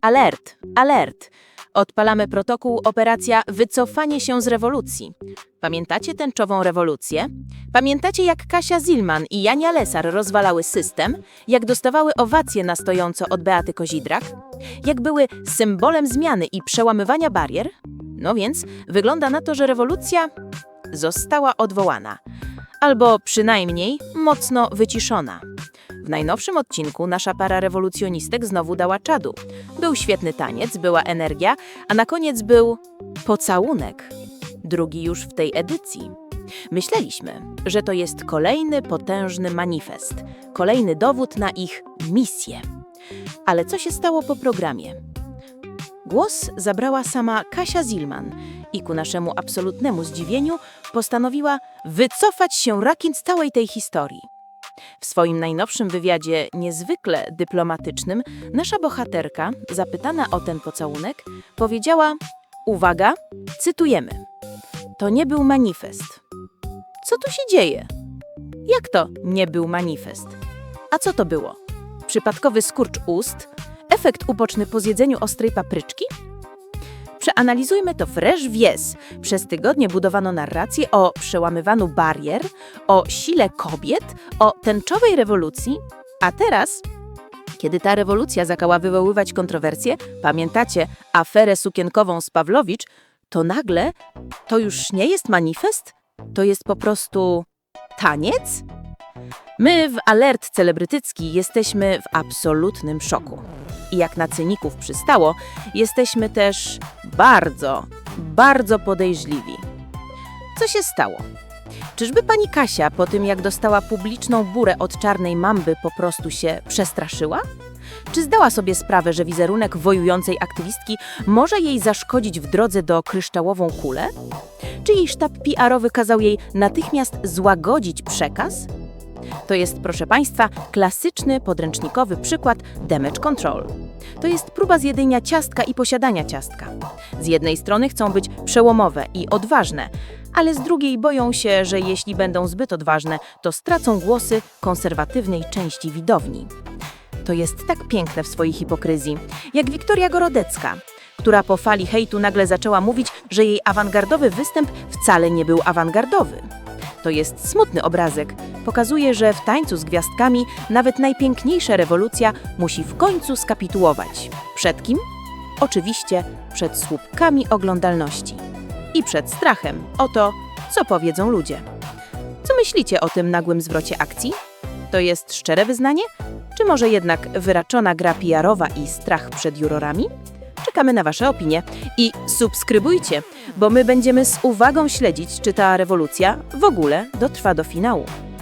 Alert, alert. Odpalamy protokół operacja Wycofanie się z rewolucji. Pamiętacie tęczową rewolucję? Pamiętacie jak Kasia Zilman i Jania Lesar rozwalały system? Jak dostawały owacje na stojąco od Beaty Kozidrak? Jak były symbolem zmiany i przełamywania barier? No więc wygląda na to, że rewolucja została odwołana. Albo przynajmniej mocno wyciszona. W najnowszym odcinku nasza para rewolucjonistek znowu dała czadu. Był świetny taniec, była energia, a na koniec był pocałunek. Drugi już w tej edycji. Myśleliśmy, że to jest kolejny potężny manifest, kolejny dowód na ich misję. Ale co się stało po programie? Głos zabrała sama Kasia Zilman i ku naszemu absolutnemu zdziwieniu postanowiła wycofać się rakin z całej tej historii. W swoim najnowszym wywiadzie, niezwykle dyplomatycznym, nasza bohaterka, zapytana o ten pocałunek, powiedziała: Uwaga, cytujemy. To nie był manifest. Co tu się dzieje? Jak to nie był manifest? A co to było? Przypadkowy skurcz ust? Efekt uboczny po zjedzeniu ostrej papryczki? Przeanalizujmy to wreszcie wies. Przez tygodnie budowano narrację o przełamywaniu barier, o sile kobiet, o tęczowej rewolucji, a teraz, kiedy ta rewolucja zakała wywoływać kontrowersje, pamiętacie aferę sukienkową z Pawlowicz, to nagle to już nie jest manifest? To jest po prostu taniec? My w Alert Celebrytycki jesteśmy w absolutnym szoku. I jak na cyników przystało, jesteśmy też bardzo, bardzo podejrzliwi. Co się stało? Czyżby pani Kasia po tym, jak dostała publiczną burę od czarnej mamby, po prostu się przestraszyła? Czy zdała sobie sprawę, że wizerunek wojującej aktywistki może jej zaszkodzić w drodze do kryształową kulę? Czy jej sztab PR-owy kazał jej natychmiast złagodzić przekaz? To jest, proszę Państwa, klasyczny podręcznikowy przykład damage control. To jest próba zjedzenia ciastka i posiadania ciastka. Z jednej strony chcą być przełomowe i odważne, ale z drugiej boją się, że jeśli będą zbyt odważne, to stracą głosy konserwatywnej części widowni. To jest tak piękne w swojej hipokryzji, jak Wiktoria Gorodecka, która po fali hejtu nagle zaczęła mówić, że jej awangardowy występ wcale nie był awangardowy. To jest smutny obrazek. Pokazuje, że w tańcu z gwiazdkami nawet najpiękniejsza rewolucja musi w końcu skapitułować. Przed kim? Oczywiście przed słupkami oglądalności. I przed strachem o to, co powiedzą ludzie. Co myślicie o tym nagłym zwrocie akcji? To jest szczere wyznanie? Czy może jednak wyraczona gra PR-owa i strach przed jurorami? Czekamy na Wasze opinie i subskrybujcie, bo my będziemy z uwagą śledzić, czy ta rewolucja w ogóle dotrwa do finału.